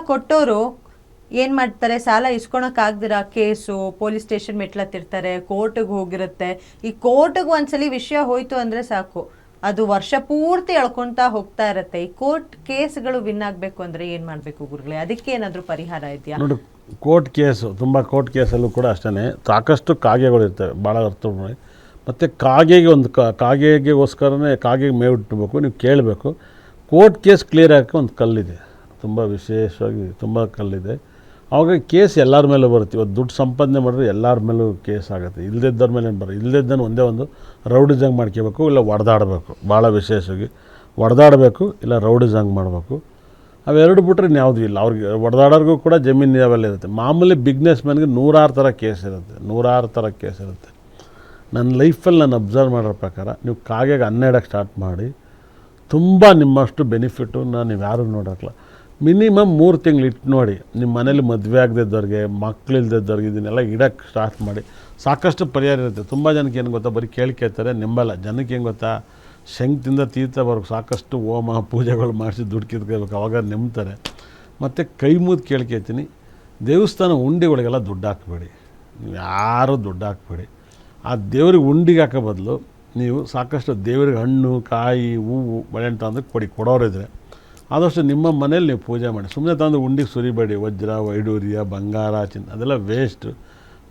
ಕೊಟ್ಟೋರು ಏನ್ ಮಾಡ್ತಾರೆ? ಸಾಲ ಇಸ್ಕೊಳಕ್ ಆಗ್ದಿರ ಕೇಸು, ಪೊಲೀಸ್ ಸ್ಟೇಷನ್ ಮೆಟ್ಲತ್ತಿರ್ತಾರೆ, ಕೋರ್ಟಿಗೆ ಹೋಗಿರುತ್ತೆ. ಈ ಕೋರ್ಟ್ಗೆ ಒಂದ್ಸಲಿ ವಿಷಯ ಹೋಯ್ತು ಅಂದ್ರೆ ಸಾಕು. ಅದು ವರ್ಷ ಪೂರ್ತಿ ಎಳ್ಕೊಂತ ಹೋಗ್ತಾ ಇರತ್ತೆ. ಈ ಕೋರ್ಟ್ ಕೇಸ್ಗಳು ವಿನ್ ಆಗ್ಬೇಕು ಅಂದ್ರೆ ಏನ್ ಮಾಡ್ಬೇಕು ಗುರುಗಳೇ? ಅದಕ್ಕೆ ಏನಾದ್ರೂ ಪರಿಹಾರ ಇದೆಯಾ? ನೋಡಿ, ಕೋರ್ಟ್ ಕೇಸು, ತುಂಬ ಕೋರ್ಟ್ ಕೇಸಲ್ಲೂ ಕೂಡ ಅಷ್ಟೇ ಸಾಕಷ್ಟು ಕಾಗೆಗಳು ಇರ್ತವೆ, ಭಾಳ ಅರ್ಥ ಮತ್ತೆ ಮತ್ತು ಕಾಗೆಗೆ ಒಂದು ಕಾಗೆಗೋಸ್ಕರನೇ ಕಾಗೆಗೆ ಮೇವಿಟ್ಬೇಕು ನೀವು ಕೇಳಬೇಕು. ಕೋರ್ಟ್ ಕೇಸ್ ಕ್ಲಿಯರ್ ಆಗಕ್ಕೆ ಒಂದು ಕಲ್ಲಿದೆ. ತುಂಬ ವಿಶೇಷವಾಗಿ ತುಂಬ ಕಲ್ಲಿದೆ. ಆವಾಗ ಕೇಸ್ ಎಲ್ಲರ ಮೇಲೂ ಬರುತ್ತೆ. ಇವತ್ತು ದುಡ್ಡು ಸಂಪಾದನೆ ಮಾಡಿದ್ರೆ ಎಲ್ಲರ ಮೇಲೂ ಕೇಸ್ ಆಗುತ್ತೆ. ಇಲ್ಲದಿದ್ದವ್ರ ಮೇಲೆ ಬರೋ ಇಲ್ಲದಿದ್ದನ್ನು ಒಂದೇ ಒಂದು ರೌಡಿಸಂಗ್ ಮಾಡ್ಕೋಬೇಕು, ಇಲ್ಲ ಒಡೆದಾಡಬೇಕು. ಭಾಳ ವಿಶೇಷವಾಗಿ ಒಡೆದಾಡಬೇಕು, ಇಲ್ಲ ರೌಡಿಸಂಗ್ ಮಾಡಬೇಕು. ಅವೆರಡು ಬಿಟ್ಟರೆ ಇನ್ಯಾವುದೂ ಇಲ್ಲ. ಅವ್ರಿಗೆ ಒಡೆದಾಡೋರ್ಗೂ ಕೂಡ ಜಮೀನು ಅವೆಲ್ಲ ಇರುತ್ತೆ. ಮಾಮೂಲಿ ಬಿಗ್ನೆಸ್ ಮ್ಯಾನ್ಗೆ ನೂರಾರು ಥರ ಕೇಸ್ ಇರುತ್ತೆ. ನೂರಾರು ಥರ ಕೇಸ್ ಇರುತ್ತೆ. ನನ್ನ ಲೈಫಲ್ಲಿ ನಾನು ಅಬ್ಸರ್ವ್ ಮಾಡೋ ಪ್ರಕಾರ ನೀವು ಕಾಗೆಗೆ ಹನ್ನೆರಡಕ್ಕೆ ಸ್ಟಾರ್ಟ್ ಮಾಡಿ, ತುಂಬ ನಿಮ್ಮಷ್ಟು ನಾನು ನೀವು ಯಾರೂ ನೋಡೋಕ್ಕಲ್ಲ ಮಿನಿಮಮ್ ಮೂರು ತಿಂಗಳು ಇಟ್ಟು ನೋಡಿ ನಿಮ್ಮ ಮನೇಲಿ ಮದುವೆ ಆಗದಿದ್ದವ್ರಿಗೆ ಮಕ್ಕಳಿಲ್ದಿದ್ದವ್ರಿಗೆ ಇದನ್ನೆಲ್ಲ ಇಡೋಕ್ಕೆ ಸ್ಟಾರ್ಟ್ ಮಾಡಿ. ಸಾಕಷ್ಟು ಪರಿಹಾರ ಇರುತ್ತೆ. ತುಂಬ ಜನಕ್ಕೆ ಏನು ಗೊತ್ತಾ? ಬರೀ ಕೇಳಿ ಕೇಳ್ತಾರೆ, ನಿಂಬಲ್ಲ. ಜನಕ್ಕೆ ಏನು ಗೊತ್ತಾ? ಶಂಕ್ತಿಂದ ತೀರ್ಥ ಸಾಕಷ್ಟು ಹೋಮ ಪೂಜೆಗಳು ಮಾಡಿಸಿ ದುಡ್ಡು ಕಿತ್ಕೋಬೇಕು ಅವಾಗ ನೆಮ್ತಾರೆ ಮತ್ತು ಕೈ ಮುದ್ದು ಕೇಳ್ಕೇತೀನಿ ದೇವಸ್ಥಾನ ಉಂಡಿಗಳಿಗೆಲ್ಲ ದುಡ್ಡು ಹಾಕಬೇಡಿ. ನೀವು ಯಾರೂ ದುಡ್ಡು ಹಾಕಬೇಡಿ. ಆ ದೇವ್ರಿಗೆ ಉಂಡಿಗೆ ಹಾಕೋ ಬದಲು ನೀವು ಸಾಕಷ್ಟು ದೇವ್ರಿಗೆ ಹಣ್ಣು, ಕಾಯಿ, ಹೂವು ಬೆಳೆ ಅಂತ ಅಂದ್ರೆ ಕೊಡಿ. ಕೊಡೋರಿದ್ರೆ ಆದಷ್ಟು ನಿಮ್ಮ ಮನೇಲಿ ನೀವು ಪೂಜೆ ಮಾಡಿ. ಸುಮ್ಮನೆ ತಂದು ಉಂಡಿಗೆ ಸುರಿಬೇಡಿ. ವಜ್ರ, ವೈಡೂರ್ಯ, ಬಂಗಾರ, ಚಿನ್ನ, ಅದೆಲ್ಲ ವೇಸ್ಟ್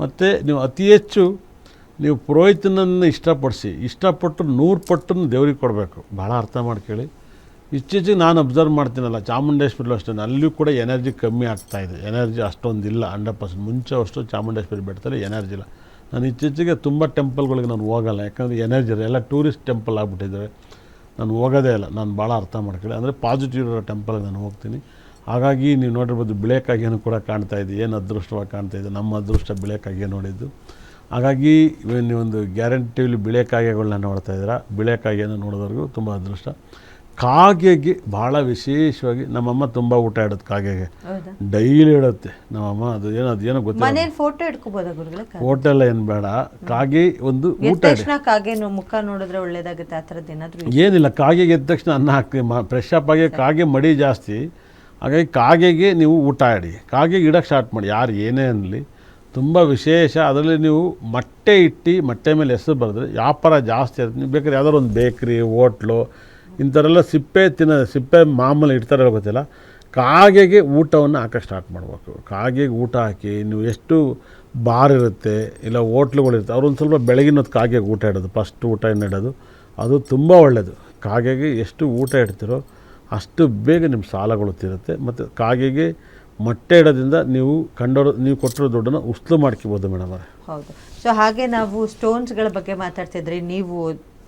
ಮತ್ತು ನೀವು ಅತಿ ಹೆಚ್ಚು ನೀವು ಪುರೋಹಿತನನ್ನು ಇಷ್ಟಪಡಿಸಿ, ಇಷ್ಟಪಟ್ಟು ನೂರು ಪಟ್ಟನ್ನು ದೇವ್ರಿಗೆ ಕೊಡಬೇಕು. ಭಾಳ ಅರ್ಥ ಮಾಡ್ಕೊಳ್ಳಿ ಇತ್ತೀಚೆಗೆ ನಾನು ಅಬ್ಸರ್ವ್ ಮಾಡ್ತೀನಲ್ಲ ಚಾಮುಂಡೇಶ್ವರಿ ಅಷ್ಟೇ. ಅಲ್ಲಿಯೂ ಕೂಡ ಎನರ್ಜಿ ಕಮ್ಮಿ ಆಗ್ತಾ ಇದೆ. ಎನರ್ಜಿ ಅಷ್ಟೊಂದಿಲ್ಲ. ಹಂಡ್ರೆಡ್ ಪರ್ಸೆಂಟ್ ಮುಂಚೆ ಅಷ್ಟು ಚಾಮುಂಡೇಶ್ವರಿ ಬೆಟ್ಟದಲ್ಲಿ ಎನರ್ಜಿ ಇಲ್ಲ. ನಾನು ಇತ್ತೀಚೆಗೆ ತುಂಬ ಟೆಂಪಲ್ಗಳಿಗೆ ನಾನು ಹೋಗಲ್ಲ. ಯಾಕಂದರೆ ಎನರ್ಜಿ ಇಲ್ಲ. ಎಲ್ಲ ಟೂರಿಸ್ಟ್ ಟೆಂಪಲ್ ಆಗಿಬಿಟ್ಟಿದ್ದಾವೆ. ನಾನು ಹೋಗೋದೇ ಇಲ್ಲ. ನಾನು ಭಾಳ ಅರ್ಥ ಮಾಡ್ಕೊಳ್ಳಿ. ಅಂದರೆ ಪಾಸಿಟಿವ್ ಇರೋ ಟೆಂಪಲ್ಗೆ ನಾನು ಹೋಗ್ತೀನಿ. ಹಾಗಾಗಿ ನೀವು ನೋಡಿರ್ಬೋದು ಕಾಗೆನೂ ಕೂಡ ಕಾಣ್ತಾ ಇದೆ. ಏನು ಅದೃಷ್ಟವಾಗಿ ಕಾಣ್ತಾ ಇದೆ. ನಮ್ಮ ಅದೃಷ್ಟ ಬಿಳೇಕಾಗೆ ನೋಡಿದ್ದು. ಹಾಗಾಗಿ ನೀವೊಂದು ಗ್ಯಾರಂಟಿಲಿ ಬಿಳೆಕಾಗೆಗಳನ್ನ ನೋಡ್ತಾ ಇದ್ದೀರಾ? ಬಿಳೆಕಾಗೆಯನ್ನು ನೋಡೋದವ್ರಿಗೂ ತುಂಬ ಅದೃಷ್ಟ. ಕಾಗೆಗೆ ಭಾಳ ವಿಶೇಷವಾಗಿ ನಮ್ಮಮ್ಮ ತುಂಬ ಊಟ ಇಡುತ್ತೆ ಕಾಗೆಗೆ. ಡೈಲಿ ಇಡುತ್ತೆ ನಮ್ಮಮ್ಮ. ಅದು ಏನೋ ಅದು ಏನೋ ಗೊತ್ತಿಲ್ಲ. ಮನೇಲಿ ಫೋಟೋ ಇಟ್ಕೋಬೋದಾ ಗುರುಗಳೇ ಹೋಟೆಲ್ ಏನು ಬೇಡ. ಕಾಗೆ ಒಂದು ಎದ್ದ ಊಟ ಇಡಿ ತಕ್ಷಣ ಕಾಗೆ ನೋ- ಮುಖ ನೋಡಿದ್ರೆ ಒಳ್ಳೇದಾಗುತ್ತೆ ಆ ಥರದ್ದು ಏನಾದರೂ ಏನಿಲ್ಲ. ಕಾಗೆಗೆ ಎದ್ದ ತಕ್ಷಣ ಅನ್ನ ಹಾಕ್ತೀವಿ. ಮ ಫ್ರೆಶ್ ಅಪ್ ಆಗಿ ಕಾಗೆ ಮಡಿ ಜಾಸ್ತಿ. ಹಾಗಾಗಿ ಕಾಗೆಗೆ ನೀವು ಊಟ ಇಡಿ ಕಾಗೆಗೆ ಇಡಕ್ಕೆ ಸ್ಟಾರ್ಟ್ ಮಾಡಿ. ಯಾರು ಏನೇ ಅನ್ನಲಿ ತುಂಬ ವಿಶೇಷ. ಅದರಲ್ಲಿ ನೀವು ಮೊಟ್ಟೆ ಇಟ್ಟು ಮೊಟ್ಟೆ ಮೇಲೆ ಹೆಸರು ಬರೆದ್ರೆ ವ್ಯಾಪಾರ ಜಾಸ್ತಿ ಇರುತ್ತೆ ನೀವು ಬೇಕಾದ್ರೆ ಯಾವ್ದಾದ್ರು ಒಂದು ಬೇಕ್ರಿ ಹೋಟ್ಲು ಇಂಥವರೆಲ್ಲ ಸಿಪ್ಪೆ ತಿನ್ನ, ಸಿಪ್ಪೆ ಮಾಮೂಲಿ ಇಡ್ತಾರಲ್ಲ ಗೊತ್ತಿಲ್ಲ. ಕಾಗೆಗೆ ಊಟವನ್ನು ಹಾಕಕ್ಕೆ ಸ್ಟಾರ್ಟ್ ಮಾಡಬೇಕು. ಕಾಗೆಗೆ ಊಟ ಹಾಕಿ, ನೀವು ಎಷ್ಟು ಬಾರ್ ಇರುತ್ತೆ, ಇಲ್ಲ ಹೋಟ್ಲುಗಳಿರುತ್ತೆ ಒಂದು ಸ್ವಲ್ಪ ಬೆಳಗಿನ ಹೊತ್ತು ಕಾಗೆಗೆ ಊಟ ಇಡೋದು ಫಸ್ಟ್ ಊಟ ಏನು ಇಡೋದು, ಅದು ತುಂಬ ಒಳ್ಳೆಯದು ಕಾಗೆಗೆ ಎಷ್ಟು ಊಟ ಇಡ್ತಿರೋ ಅಷ್ಟು ಬೇಗ ನಿಮ್ಮ ಸಾಲಗಳು ತಿರುತ್ತೆ. ಮತ್ತು ಕಾಗೆಗೆ ಮೊಟ್ಟೆ ಇಡೋದ್ರಿಂದ ನೀವು ಕಂಡೋರು ನೀವು ಕೊಟ್ಟಿರೋ ದುಡ್ಡನ್ನು ಉಸ್ಲು ಮಾಡ್ಕೋಬೋದು ಮೇಡಮ್ ಅವರೇ. ಹೌದು. ಸೊ ಹಾಗೆ ನಾವು ಸ್ಟೋನ್ಸ್ಗಳ ಬಗ್ಗೆ ಮಾತಾಡ್ತಿದ್ರಿ ನೀವು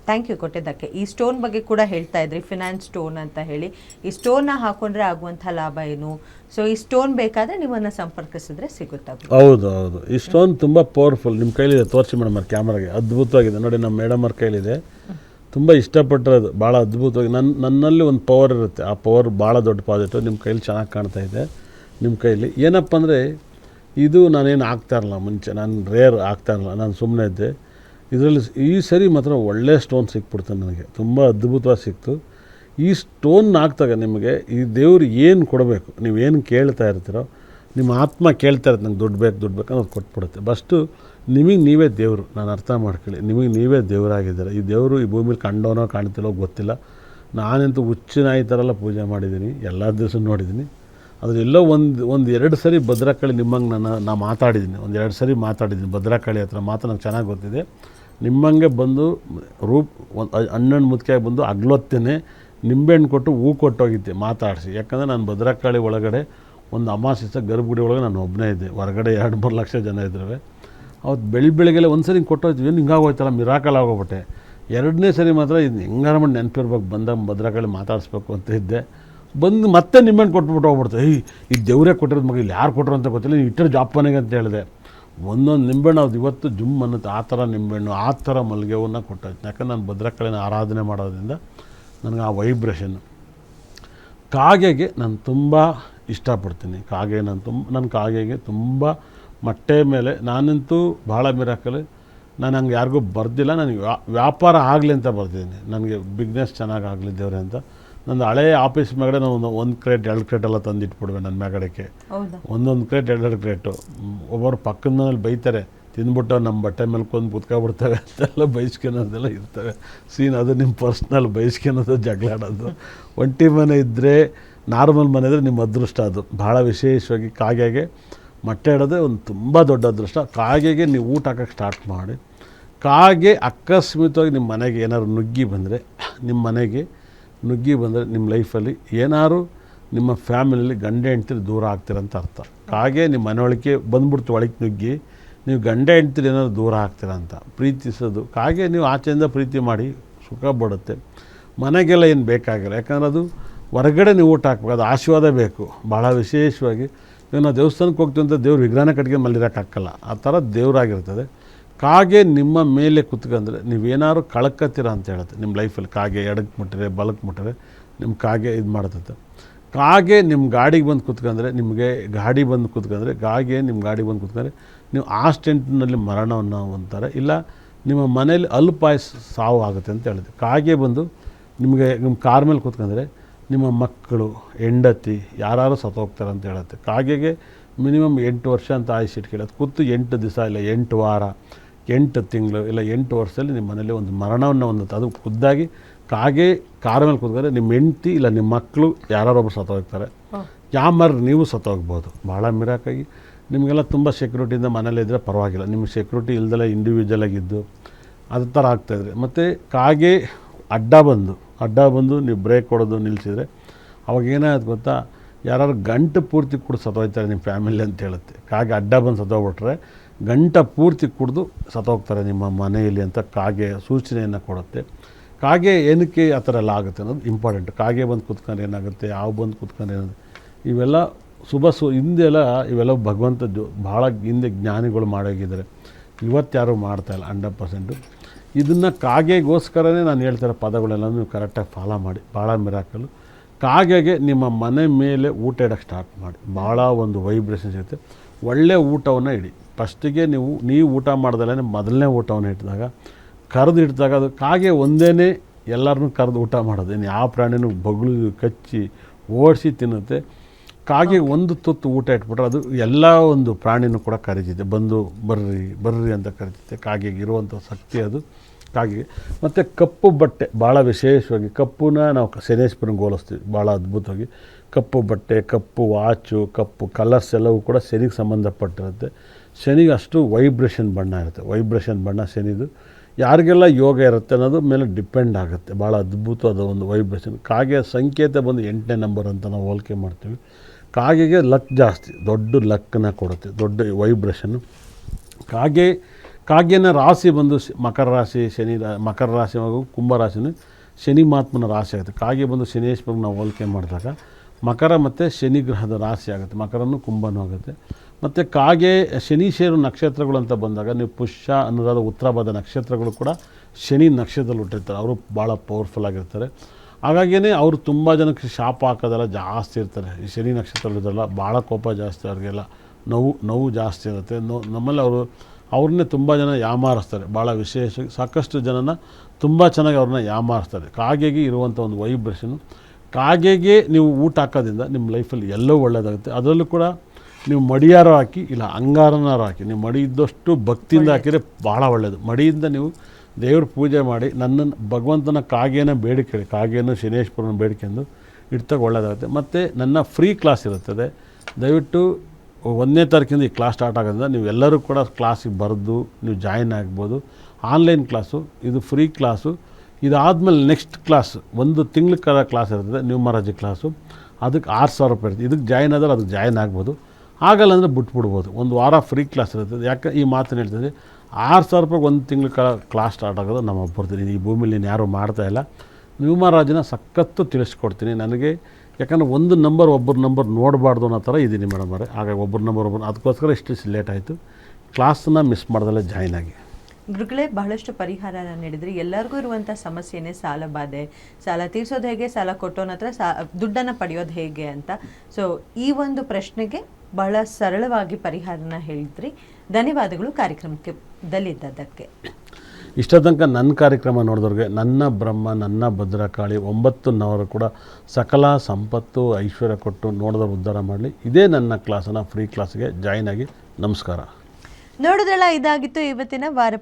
ಥ್ಯಾಂಕ್ ಯು ಕೊಟ್ಟಿದ್ದಕ್ಕೆ. ಈ ಸ್ಟೋನ್ ಬಗ್ಗೆ ಕೂಡ ಹೇಳ್ತಾ ಇದ್ರಿ ಫಿನಾನ್ಸ್ ಸ್ಟೋನ್ ಅಂತ ಹೇಳಿ. ಈ ಸ್ಟೋನ್ನ ಹಾಕೊಂಡ್ರೆ ಆಗುವಂಥ ಲಾಭ ಏನು? ಸೊ ಈ ಸ್ಟೋನ್ ಬೇಕಾದರೆ ನಿಮ್ಮನ್ನು ಸಂಪರ್ಕಿಸಿದ್ರೆ ಸಿಗುತ್ತೆ ಹೌದು ಹೌದು. ಈ ಸ್ಟೋನ್ ತುಂಬ ಪವರ್ಫುಲ್ ನಿಮ್ಮ ಕೈಲಿದೆ, ತೋರಿಸಿ ಮೇಡಮ್ ಅವ್ರ ಕ್ಯಾಮ್ರಾಗೆ ಅದ್ಭುತವಾಗಿದೆ. ನೋಡಿ, ನಮ್ಮ ಮೇಡಮ್ ಅವ್ರ ಕೈಲಿದೆ. ತುಂಬ ಇಷ್ಟಪಟ್ಟಿರೋದು ಭಾಳ ಅದ್ಭುತವಾಗಿ. ನನ್ನ ನನ್ನಲ್ಲಿ ಒಂದು ಪವರ್ ಇರುತ್ತೆ. ಆ ಪವರ್ ಭಾಳ ದೊಡ್ಡ ಪಾಸಿಟಿವ್ ನಿಮ್ಮ ಕೈಲಿ ಚೆನ್ನಾಗಿ ಕಾಣ್ತಾ ಇದೆ. ನಿಮ್ಮ ಕೈಲಿ. ಏನಪ್ಪ ಅಂದರೆ ಇದು ನಾನೇನು ಆಗ್ತಾ ಇರಲ್ಲ ಮುಂಚೆ. ನಾನು ರೇರ್ ಆಗ್ತಾ ಇರಲ್ಲ. ನಾನು ಸುಮ್ಮನೆ ಇದ್ದೆ. ಇದರಲ್ಲಿ ಈ ಸರಿ ಮಾತ್ರ ಒಳ್ಳೆಯ ಸ್ಟೋನ್ ಸಿಕ್ಬಿಡ್ತು ನನಗೆ. ತುಂಬ ಅದ್ಭುತವಾಗಿ ಸಿಕ್ತು. ಈ ಸ್ಟೋನ್ ಹಾಕ್ದಾಗ ನಿಮಗೆ ಈ ದೇವ್ರು ಏನು ಕೊಡಬೇಕು? ನೀವು ಏನು ಕೇಳ್ತಾ ಇರ್ತೀರೋ, ನಿಮ್ಮ ಆತ್ಮ ಕೇಳ್ತಾ ಇರುತ್ತೆ, ನಂಗೆ ದುಡ್ಡು ಬೇಕು ದುಡ್ಡು ಬೇಕು ಅನ್ನೋದು ಕೊಟ್ಬಿಡುತ್ತೆ. ಬಸ್ಟು ನಿಮಗೆ ನೀವೇ ದೇವರು, ನಾನು ಅರ್ಥ ಮಾಡ್ಕೊಳ್ಳಿ. ನಿಮಗೆ ನೀವೇ ದೇವರಾಗಿದ್ದಾರೆ? ಈ ದೇವರು ಈ ಭೂಮಿಲಿ ಕಂಡೋನೋ ಕಾಣ್ತಿಲ್ಲೋ ಗೊತ್ತಿಲ್ಲ. ನಾನಂತೂ ಹುಚ್ಚು ನಾಯಿ ಥರ ಎಲ್ಲ ಪೂಜೆ ಮಾಡಿದ್ದೀನಿ, ಎಲ್ಲ ದಿವಸ ನೋಡಿದ್ದೀನಿ. ಅದರೆಲ್ಲೋ ಒಂದು ಒಂದು ಎರಡು ಸರಿ ಭದ್ರಕಾಳಿ ನಿಮ್ಮಂಗೆ ನಾನು ನಾ ಮಾತಾಡಿದ್ದೀನಿ. ಒಂದು ಎರಡು ಸರಿ ಮಾತಾಡಿದ್ದೀನಿ. ಭದ್ರಕಾಳಿ ಹತ್ರ ಮಾತು ನಂಗೆ ಚೆನ್ನಾಗಿ ಗೊತ್ತಿದೆ. ನಿಮ್ಮಂಗೆ ಬಂದು ರೂಪ್ ಒಂದು ಹಣ್ಣು ಮುದ್ಕಾಯಿ ಬಂದು ಅಗ್ಲೊತ್ತೇನೆ, ನಿಂಬೆಹಣ್ಣು ಕೊಟ್ಟು ಹೂ ಕೊಟ್ಟೋಗಿದ್ದೆ ಮಾತಾಡಿಸಿ. ಯಾಕಂದರೆ ನಾನು ಭದ್ರಕಾಳಿ ಒಳಗಡೆ ಒಂದು ಅಮಾಸಿಸ ಗರ್ಭಗುಡಿ ಒಳಗೆ ನಾನು ಒಬ್ಬನೇ ಇದ್ದೆ. ಹೊರಗಡೆ ಎರಡು ಮೂರು ಲಕ್ಷ ಜನ ಇದ್ದಾವೆ ಅವತ್ತು ಬೆಳಿ ಬೆಳಿಗ್ಗೆಲ್ಲ ಒಂದು ಸರಿ ಕೊಟ್ಟೋಯ್ತು ಏನು ಹಿಂಗಾಗೋಯ್ತಲ್ಲ, ಮಿರಾಕಲ್ ಆಗೋಗ್ಬಿಟ್ಟೆ. ಎರಡನೇ ಸರಿ ಮಾತ್ರ ಇದು ಹೆಂಗಾರ ಮಾಡಿ ನೆನಪಿರ್ಬೇಕು, ಬಂದಾಗ ಭದ್ರಕಾಳಿ ಮಾತಾಡಿಸ್ಬೇಕು ಅಂತ ಇದ್ದೆ. ಬಂದು ಮತ್ತೆ ನಿಂಬೆಹಣ್ಣು ಕೊಟ್ಬಿಟ್ಟು ಹೋಗ್ಬಿಡ್ತು. ಏಯ್, ಈ ದೇವರೇ ಕೊಟ್ಟಿರೋದು ಮಗ, ಇಲ್ಲಿ ಯಾರು ಕೊಟ್ಟರು ಅಂತ ಗೊತ್ತಿಲ್ಲ. ನೀವು ಇಟ್ಟರೆ ಮನೆಗೆ ಅಂತ ಹೇಳಿದೆ. ಒಂದೊಂದು ನಿಂಬೆಹಣ್ಣು ಅದು ಇವತ್ತು ಜುಮ್ ಅನ್ನುತ್ತೆ. ಆ ಥರ ನಿಂಬೆಹಣ್ಣು, ಆ ಥರ ಮಲ್ಲಿಗೆ ಹೂವನ್ನ ಕೊಟ್ಟಾಯ್ತು ಯಾಕಂದ್ರೆ ನಾನು ಭದ್ರಕಾಳಿನ ಆರಾಧನೆ ಮಾಡೋದ್ರಿಂದ ನನಗೆ ಆ ವೈಬ್ರೇಷನ್ನು ಕಾಗೆಗೆ ನಾನು ತುಂಬ ಇಷ್ಟಪಡ್ತೀನಿ. ಕಾಗೆ ನಾನು ತುಂಬ ನನ್ನ ಕಾಗೆಗೆ ತುಂಬ ಮೊಟ್ಟೆ ಮೇಲೆ ನಾನಂತೂ ಭಾಳ ಮಿರಾಕಲ್ ನಾನು ಹಂಗೆ ಯಾರಿಗೂ ಬರ್ದಿಲ್ಲ. ನನಗೆ ವ್ಯಾಪಾರ ಆಗಲಿ ಅಂತ ಬರ್ತಿದ್ದೀನಿ ನನಗೆ ಬಿಗ್ನೆಸ್ ಚೆನ್ನಾಗಾಗಲಿ ದೇವ್ರೆ ಅಂತ. ನನ್ನ ಹಳೆಯ ಆಫೀಸ್ ಮೇಗಡೆ ನಾನು ಒಂದು ಒಂದು ಕ್ರೇಟ್ ಎರಡು ಕ್ರೇಟ್ ಎಲ್ಲ ತಂದಿಟ್ಬಿಡುವೆ ನನ್ನ ಮೇಗಡಕ್ಕೆ ಹೌದಾ? ಒಂದೊಂದು ಕ್ರೇಟ್ ಎರಡೆರಡು ಕ್ರೇಟು. ಒಬ್ಬರು ಪಕ್ಕದ ಮನೇಲಿ ಬೈತಾರೆ ತಿಂದ್ಬಿಟ್ಟು ನಮ್ಮ ಬಟ್ಟೆ ಮೇಲೆ ಕೊಂದು ಕುತ್ಕೊಬಿಡ್ತವೆ ಅಂತೆಲ್ಲ ಬೈಸ್ಕೊಳೋದೆಲ್ಲ ಇರ್ತವೆ. ಸೀನ್ ಅದು ನಿಮ್ಮ ಪರ್ಸ್ನಲ್ ಬೈಸ್ಕೊಳೋದು ಜಗಳಾಡೋದು. ಒಂಟಿ ಮನೆ ಇದ್ದರೆ ನಾರ್ಮಲ್ ಮನೆ ಇದ್ದರೆ ನಿಮ್ಮ ಅದೃಷ್ಟ ಅದು. ಭಾಳ ವಿಶೇಷವಾಗಿ ಕಾಗೆಗೆ ಮೊಟ್ಟೆ ಇಡೋದೇ ಒಂದು ತುಂಬ ದೊಡ್ಡ ಅದೃಷ್ಟ. ಕಾಗೆಗೆ ನೀವು ಊಟ ಹಾಕೋಕ್ಕೆ ಸ್ಟಾರ್ಟ್ ಮಾಡಿ. ಕಾಗೆ ಅಕಸ್ಮಿತವಾಗಿ ನಿಮ್ಮ ಮನೆಗೆ ಏನಾದ್ರು ನುಗ್ಗಿ ಬಂದರೆ ನಿಮ್ಮ ಮನೆಗೆ ನುಗ್ಗಿ ಬಂದರೆ ನಿಮ್ಮ ಲೈಫಲ್ಲಿ ಏನಾದ್ರು ನಿಮ್ಮ ಫ್ಯಾಮಿಲಿಯಲ್ಲಿ ಗಂಡ ಹೆಂಡ್ತಿರು ದೂರ ಆಗ್ತೀರಂತ ಅರ್ಥ. ಹಾಗೆ ನಿಮ್ಮ ಮನವಳಿಕೆ ಬಂದ್ಬಿಡ್ತು ಒಳಗೆ ನುಗ್ಗಿ, ನೀವು ಗಂಡ ಹೆಂಡ್ತಿರು ಏನಾದ್ರು ದೂರ ಆಗ್ತಿರಂತ ಪ್ರೀತಿಸೋದು. ಹಾಗೆ ನೀವು ಆಚೆಯಿಂದ ಪ್ರೀತಿ ಮಾಡಿ ಸುಖ ಬಡುತ್ತೆ ಮನೆಗೆಲ್ಲ ಏನು ಬೇಕಾಗಿಲ್ಲ. ಯಾಕಂದ್ರೆ ಅದು ಹೊರಗಡೆ ನೀವು ಊಟ ಹಾಕ್ಬೇಕು, ಅದು ಆಶೀರ್ವಾದ ಬೇಕು. ಭಾಳ ವಿಶೇಷವಾಗಿ ಇವಾಗ ನಾವು ದೇವಸ್ಥಾನಕ್ಕೆ ಹೋಗ್ತೀವಿ ಅಂತ ದೇವ್ರ ವಿಗ್ರಹನ ಕಟ್ಕೊಂಡು ಮಲ್ಲಿರೋಕ್ಕಾಗಲ್ಲ ಆ ಥರ ದೇವರಾಗಿರ್ತದೆ. ಕಾಗೆ ನಿಮ್ಮ ಮೇಲೆ ಕುತ್ಕೊಂಡ್ರೆ ನೀವೇನಾದ್ರು ಕಳ್ಕತ್ತೀರ ಅಂತ ಹೇಳುತ್ತೆ. ನಿಮ್ಮ ಲೈಫಲ್ಲಿ ಕಾಗೆ ಎಡಕ್ಕೆ ಮುಟ್ಟರೆ ಬಲಕ್ಕೆ ಮುಟ್ಟರೆ ನಿಮ್ಮ ಕಾಗೆ ಇದು ಮಾಡತ್ತೆ. ಕಾಗೆ ನಿಮ್ಮ ಗಾಡಿಗೆ ಬಂದು ಕುತ್ಕಂದ್ರೆ ನಿಮಗೆ ಗಾಡಿ ಬಂದು ಕುತ್ಕಂದ್ರೆ ಕಾಗೆ ನಿಮ್ಮ ಗಾಡಿ ಬಂದು ಕುತ್ಕಂದ್ರೆ ನೀವು ಆ ಸ್ಟೆಂಟ್ನಲ್ಲಿ ಮರಣವನ್ನು ಅಂತಾರೆ. ಇಲ್ಲ, ನಿಮ್ಮ ಮನೇಲಿ ಅಲ್ಪಾಯ ಸಾವು ಆಗುತ್ತೆ ಅಂತ ಹೇಳಿದೆ ಕಾಗೆ ಬಂದು ನಿಮಗೆ ನಿಮ್ಮ ಕಾರ್ ಮೇಲೆ ಕೂತ್ಕೊಂಡ್ರೆ ನಿಮ್ಮ ಮಕ್ಕಳು, ಹೆಂಡತಿ ಯಾರು ಸತ್ತೋಗ್ತಾರೆ ಅಂತ ಹೇಳುತ್ತೆ. ಕಾಗೆಗೆ ಮಿನಿಮಮ್ ಎಂಟು ವರ್ಷ ಅಂತ ಆಯುಷ್ ಇಟ್ಕೊಳ್ಳೋದು ಕೂತು ಎಂಟು ದಿವಸ ಇಲ್ಲ, ಎಂಟು ವಾರ. ಎಂಟು ತಿಂಗಳು ಇಲ್ಲ ಎಂಟು ವರ್ಷದಲ್ಲಿ ನಿಮ್ಮ ಮನೇಲಿ ಒಂದು ಮರಣವನ್ನು ಹೊಂದುತ್ತೆ ಅದು ಖುದ್ದಾಗಿ ಕಾಗೆ ಕಾರ ಮೇಲೆ ಕೂತ್ಕೊಂಡ್ರೆ ನಿಮ್ಮ ಹೆಂಡ್ತಿ ಇಲ್ಲ ನಿಮ್ಮ ಮಕ್ಕಳು ಯಾರೊಬ್ಬರು ಸತ್ತೋಗ್ತಾರೆ. ಯಾಮರ್ ನೀವು ಸತ್ತೋಗ್ಬೋದು. ಭಾಳ ಮಿರಾಕಾಗಿ ನಿಮಗೆಲ್ಲ ತುಂಬ ಸೆಕ್ಯೂರಿಟಿಯಿಂದ ಮನೇಲಿದ್ದರೆ ಪರವಾಗಿಲ್ಲ. ನಿಮ್ಮ ಸೆಕ್ಯೂರಿಟಿ ಇಲ್ದಲೇ ಇಂಡಿವಿಜುವಲ್ ಆಗಿದ್ದು ಅದ ಥರ ಆಗ್ತಾಯಿದ್ರೆ ಮತ್ತು ಕಾಗೆ ಅಡ್ಡ ಬಂದು ಅಡ್ಡ ಬಂದು ನೀವು ಬ್ರೇಕ್ ಹೊಡೆದು ನಿಲ್ಲಿಸಿದರೆ ಅವಾಗ ಏನಾಯ್ತು ಗೊತ್ತಾ? ಯಾರು ಗಂಟು ಪೂರ್ತಿ ಕೂಡ ಸತ್ತೋಗ್ತಾರೆ ನಿಮ್ಮ ಫ್ಯಾಮಿಲಿ ಅಂತ ಹೇಳುತ್ತೆ. ಕಾಗೆ ಅಡ್ಡ ಬಂದು ಸತ್ತೋಗ್ಬಿಟ್ರೆ ಗಂಟ ಪೂರ್ತಿ ಕುಡಿದು ಸತ್ತೋಗ್ತಾರೆ ನಿಮ್ಮ ಮನೆಯಲ್ಲಿ ಅಂತ ಕಾಗೆ ಸೂಚನೆಯನ್ನು ಕೊಡುತ್ತೆ. ಕಾಗೆ ಏನಕ್ಕೆ ಆ ಥರ ಎಲ್ಲ ಆಗುತ್ತೆ ಅನ್ನೋದು ಇಂಪಾರ್ಟೆಂಟ್ ಕಾಗೆ ಬಂದು ಕೂತ್ಕೊಂಡು ಏನಾಗುತ್ತೆ ಯಾವ ಬಂದು ಕೂತ್ಕೊಂಡು ಏನಾಗುತ್ತೆ? ಇವೆಲ್ಲ ಶುಭ ಸು, ಹಿಂದೆಲ್ಲ ಇವೆಲ್ಲ ಭಗವಂತ ಜೊ ಭಾಳ ಹಿಂದೆ ಜ್ಞಾನಿಗಳು ಮಾಡೋಗಿದ್ದಾರೆ. ಇವತ್ತು ಯಾರೂ ಮಾಡ್ತಾಯಿಲ್ಲ ಹಂಡ್ರೆಡ್ ಪರ್ಸೆಂಟು ಇದನ್ನು ಕಾಗೆಗೋಸ್ಕರನೇ ನಾನು ಹೇಳ್ತಿರೋ ಪದಗಳೆಲ್ಲ ನೀವು ಕರೆಕ್ಟಾಗಿ ಫಾಲೋ ಮಾಡಿ. ಭಾಳ ಮಿರಾಕಲು ಕಾಗೆಗೆ ನಿಮ್ಮ ಮನೆ ಮೇಲೆ ಊಟ ಇಡೋಕ್ಕೆ ಸ್ಟಾರ್ಟ್ ಮಾಡಿ. ಭಾಳ ಒಂದು ವೈಬ್ರೇಷನ್ ಸಿಗುತ್ತೆ. ಒಳ್ಳೆಯ ಊಟವನ್ನು ಇಡಿ. ಫಸ್ಟಿಗೆ ನೀವು ನೀವು ಊಟ ಮಾಡ್ದಲೇ ಮೊದಲನೇ ಊಟವನ್ನು ಇಟ್ಟಿದಾಗ ಕರೆದು ಇಟ್ಟಿದಾಗ ಅದು ಕಾಗೆ ಒಂದೇ ಎಲ್ಲರನ್ನೂ ಕರೆದು ಊಟ ಮಾಡೋದು. ಇನ್ನು ಯಾವ ಪ್ರಾಣಿನೂ ಬಗಳು ಕಚ್ಚಿ ಓಡಿಸಿ ತಿನ್ನುತ್ತೆ. ಕಾಗೆ ಒಂದು ತುತ್ತು ಊಟ ಇಟ್ಬಿಟ್ರೆ ಅದು ಎಲ್ಲ ಒಂದು ಪ್ರಾಣಿನೂ ಕೂಡ ಕರೀತಿದೆ. ಬಂದು ಬರ್ರಿ ಬರ್ರಿ ಅಂತ ಕರೀತಿದೆ. ಕಾಗೆಗೆ ಇರುವಂಥ ಶಕ್ತಿ ಅದು. ಕಾಗೆಗೆ ಮತ್ತು ಕಪ್ಪು ಬಟ್ಟೆ ಭಾಳ ವಿಶೇಷವಾಗಿ ಕಪ್ಪುನ ನಾವು ಶನೇಶ್ವರನಿಗೆ ಹೋಲಿಸ್ತೀವಿ. ಭಾಳ ಅದ್ಭುತವಾಗಿ. ಕಪ್ಪು ಬಟ್ಟೆ ಕಪ್ಪು ವಾಚು ಕಪ್ಪು ಕಲರ್ಸ್ ಎಲ್ಲವೂ ಕೂಡ ಶನಿಗೆ ಸಂಬಂಧಪಟ್ಟಿರುತ್ತೆ. ಶನಿಗೆ ಅಷ್ಟು ವೈಬ್ರೇಷನ್ ಬಣ್ಣ ಇರುತ್ತೆ. ವೈಬ್ರೇಷನ್ ಬಣ್ಣ ಶನಿದು. ಯಾರಿಗೆಲ್ಲ ಯೋಗ ಇರುತ್ತೆ ಅನ್ನೋದು ಮೇಲೆ ಡಿಪೆಂಡ್ ಆಗುತ್ತೆ. ಭಾಳ ಅದ್ಭುತವಾದ ಒಂದು ವೈಬ್ರೇಷನ್. ಕಾಗೆ ಸಂಕೇತ ಬಂದು ಎಂಟನೇ ನಂಬರ್ ಅಂತ ನಾವು ಹೋಲಿಕೆ ಮಾಡ್ತೀವಿ. ಕಾಗೆಗೆ ಲಕ್ ಜಾಸ್ತಿ, ದೊಡ್ಡ ಲಕ್ಕನ್ನ ಕೊಡುತ್ತೆ, ದೊಡ್ಡ ವೈಬ್ರೇಷನ್ನು. ಕಾಗೆ, ಕಾಗೆನ ರಾಶಿ ಬಂದು ಮಕರ ರಾಶಿ, ಶನಿ ಮಕರ ರಾಶಿ ಹಾಗೂ ಕುಂಭ ರಾಶಿನೂ ಶನಿ ಮಹಾತ್ಮನ ರಾಶಿ ಆಗುತ್ತೆ. ಕಾಗೆ ಬಂದು ಶನೇಶ್ವರ ನಾವು ಹೋಲಿಕೆ ಮಾಡಿದಾಗ ಮಕರ ಮತ್ತು ಶನಿ ಗ್ರಹದ ರಾಶಿ ಆಗುತ್ತೆ. ಮಕರನೂ ಕುಂಭನೂ ಆಗುತ್ತೆ. ಮತ್ತು ಕಾಗೆ ಶನಿ ಶೇರು ನಕ್ಷತ್ರಗಳು ಅಂತ ಬಂದಾಗ, ನೀವು ಪುಷ್ಯ ಅನ್ನೋದಾದ ಉತ್ತರ ಭಾದ ನಕ್ಷತ್ರಗಳು ಕೂಡ ಶನಿ ನಕ್ಷತ್ರದಲ್ಲಿ ಹುಟ್ಟಿರ್ತಾರೆ. ಅವರು ಭಾಳ ಪವರ್ಫುಲ್ ಆಗಿರ್ತಾರೆ. ಹಾಗಾಗಿಯೇ ಅವರು ತುಂಬ ಜನಕ್ಕೆ ಶಾಪ ಹಾಕೋದೆಲ್ಲ ಜಾಸ್ತಿ ಇರ್ತಾರೆ. ಈ ಶನಿ ನಕ್ಷತ್ರದಲ್ಲ ಭಾಳ ಕೋಪ ಜಾಸ್ತಿ, ಅವ್ರಿಗೆಲ್ಲ ನೋವು ನೋವು ಜಾಸ್ತಿ ಇರುತ್ತೆ. ನೋ, ನಮ್ಮಲ್ಲಿ ಅವರು, ಅವ್ರನ್ನೇ ತುಂಬ ಜನ ಯಾಮಾರಿಸ್ತಾರೆ. ಭಾಳ ವಿಶೇಷ, ಸಾಕಷ್ಟು ಜನನ ತುಂಬ ಚೆನ್ನಾಗಿ ಅವ್ರನ್ನ ಯಾಮಾರಿಸ್ತಾರೆ. ಕಾಗೆಗೆ ಇರುವಂಥ ಒಂದು ವೈಬ್ರೇಷನ್ ಕಾಗೆಗೆ ನೀವು ಊಟ ಹಾಕೋದ್ರಿಂದ ನಿಮ್ಮ ಲೈಫಲ್ಲಿ ಎಲ್ಲವೂ ಒಳ್ಳೆಯದಾಗುತ್ತೆ ಅದರಲ್ಲೂ ಕೂಡ ನೀವು ಮಡಿಯಾರು ಹಾಕಿ ಇಲ್ಲ ಅಂಗಾರನಾರು ಹಾಕಿ ನೀವು ಮಡಿ ಇದ್ದಷ್ಟು ಭಕ್ತಿಯಿಂದ ಹಾಕಿದರೆ ಭಾಳ ಒಳ್ಳೆಯದು ಮಡಿಯಿಂದ ನೀವು ದೇವ್ರ ಪೂಜೆ ಮಾಡಿ ನನ್ನನ್ನು ಭಗವಂತನ ಕಾಗೇನ ಬೇಡಿಕೆ ಕಾಗೇನ ಶನೇಶ್ವರನ ಬೇಡಿಕೆಂದು ಇಡ್ತಾಗ ಒಳ್ಳೆಯದಾಗುತ್ತೆ ಮತ್ತು ನನ್ನ ಫ್ರೀ ಕ್ಲಾಸ್ ಇರುತ್ತದೆ. ದಯವಿಟ್ಟು ಒಂದನೇ ತಾರೀಕಿಂದ ಈ ಕ್ಲಾಸ್ ಸ್ಟಾರ್ಟ್ ಆಗೋದ್ರಿಂದ ನೀವು ಎಲ್ಲರೂ ಕೂಡ ಕ್ಲಾಸಿಗೆ ಬರೆದು ನೀವು ಜಾಯಿನ್ ಆಗ್ಬೋದು. ಆನ್ಲೈನ್ ಕ್ಲಾಸು ಇದು ಫ್ರೀ ಕ್ಲಾಸು. ಇದಾದಮೇಲೆ ನೆಕ್ಸ್ಟ್ ಕ್ಲಾಸ್ ಒಂದು ತಿಂಗಳ ಕಾಲ ಕ್ಲಾಸ್ ಇರ್ತದೆ ನ್ಯೂಮರಾಜಿ ಕ್ಲಾಸು. ಅದಕ್ಕೆ ಆರು ಸಾವಿರ ರೂಪಾಯಿ ಇರ್ತದೆ. ಇದಕ್ಕೆ ಜಾಯಿನ್ ಆದ್ರೆ ಅದಕ್ಕೆ ಜಾಯಿನ್ ಆಗ್ಬೋದು. ಆಗಲ್ಲ ಅಂದರೆ ಬಿಟ್ಬಿಡ್ಬೋದು. ಒಂದು ವಾರ ಫ್ರೀ ಕ್ಲಾಸ್ ಇರ್ತದೆ ಯಾಕೆ ಈ ಮಾತನ್ನು ಹೇಳ್ತದೆ ಆರು ಸಾವಿರ ರೂಪಾಯಿಗೆ ಒಂದು ತಿಂಗಳ ಕಾಲ ಕ್ಲಾಸ್ ಸ್ಟಾರ್ಟ್ ಆಗೋದು ನಮ್ಮ ಒಬ್ಬರ್ತೀನಿ ಈ ಭೂಮಿಲಿ ನೀನು ಯಾರೂ ಮಾಡ್ತಾಯಿಲ್ಲ ನ್ಯೂಮರಾಜಿನ ಸಖತ್ತು ತಿಳಿಸ್ಕೊಡ್ತೀನಿ. ನನಗೆ ಯಾಕಂದರೆ ಒಂದು ನಂಬರ್ ಒಬ್ಬರು ನಂಬರ್ ನೋಡಬಾರ್ದು ಅನ್ನೋ ಥರ ಇದ್ದೀನಿ ಮೇಡಮ್ ಅವರೇ. ಹಾಗಾಗಿ ಒಬ್ಬರು ನಂಬರ್ ಒಬ್ಬರು ಅದಕ್ಕೋಸ್ಕರ ಇಷ್ಟು ಲೇಟ್ ಆಯಿತು. ಕ್ಲಾಸನ್ನ ಮಿಸ್ ಮಾಡ್ದಲ್ಲೇ ಜಾಯ್ನ್ ಆಗಿ. ಗುರುಗಳೇ ಬಹಳಷ್ಟು ಪರಿಹಾರನ ನೀಡಿದ್ರಿ. ಎಲ್ಲರಿಗೂ ಇರುವಂಥ ಸಮಸ್ಯೆನೇ ಸಾಲ ಬಾಧೆ. ಸಾಲ ತೀರಿಸೋದು ಹೇಗೆ? ಸಾಲ ಕೊಟ್ಟೋನ ಹತ್ರ ಸಾ ದುಡ್ಡನ್ನು ಪಡೆಯೋದು ಹೇಗೆ ಅಂತ. ಸೊ ಈ ಒಂದು ಪ್ರಶ್ನೆಗೆ ಬಹಳ ಸರಳವಾಗಿ ಪರಿಹಾರನ ಹೇಳಿದ್ರಿ. ಧನ್ಯವಾದಗಳು ಕಾರ್ಯಕ್ರಮಕ್ಕೆ ದಲ್ಲಿದ್ದದಕ್ಕೆ ಇಷ್ಟ ತನಕ ನನ್ನ ಕಾರ್ಯಕ್ರಮ ನೋಡಿದವ್ರಿಗೆ ನನ್ನ ಬ್ರಹ್ಮ ನನ್ನ ಭದ್ರಕಾಳಿ ಒಂಬತ್ತು ನವರು ಕೂಡ ಸಕಲ ಸಂಪತ್ತು ಐಶ್ವರ್ಯ ಕೊಟ್ಟು ನೋಡಿದವ್ರು ಉದ್ಧಾರ ಮಾಡಲಿ. ಇದೇ ನನ್ನ ಕ್ಲಾಸನ್ನು ಫ್ರೀ ಕ್ಲಾಸ್ಗೆ ಜಾಯ್ನ್ ಆಗಿ ನಮಸ್ಕಾರ. ನೋಡಿದ್ರಲ್ಲ ಇದಾಗಿತ್ತು ಇವತ್ತಿನ ವಾರ